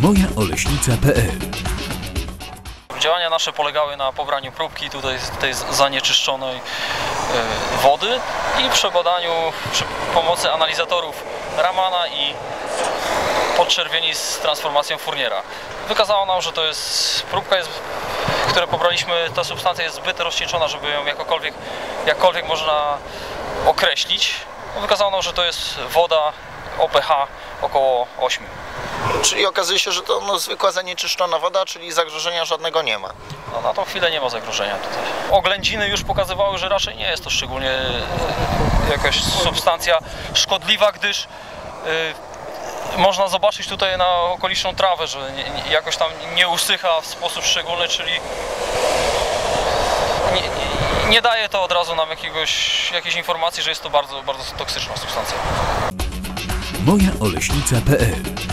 mojaoleśnica.pl Działania nasze polegały na pobraniu próbki tutaj tej zanieczyszczonej e, wody i przebadaniu przy pomocy analizatorów Ramana i podczerwieni z transformacją Fourniera. Wykazało nam, że to jest próbka, jest, które pobraliśmy, ta substancja jest zbyt rozcieńczona, żeby ją jakokolwiek, jakkolwiek można określić. Wykazało nam, że to jest woda o pH około 8. Czyli okazuje się, że to no, zwykła zanieczyszczona woda, czyli zagrożenia żadnego nie ma. No, na tą chwilę nie ma zagrożenia tutaj. Oględziny już pokazywały, że raczej nie jest to szczególnie e, jakaś substancja szkodliwa, gdyż e, można zobaczyć tutaj na okoliczną trawę, że nie, nie, jakoś tam nie usycha w sposób szczególny, czyli nie, nie, nie daje to od razu nam jakiegoś, jakiejś informacji, że jest to bardzo, bardzo toksyczna substancja. mojaoleśnica.pl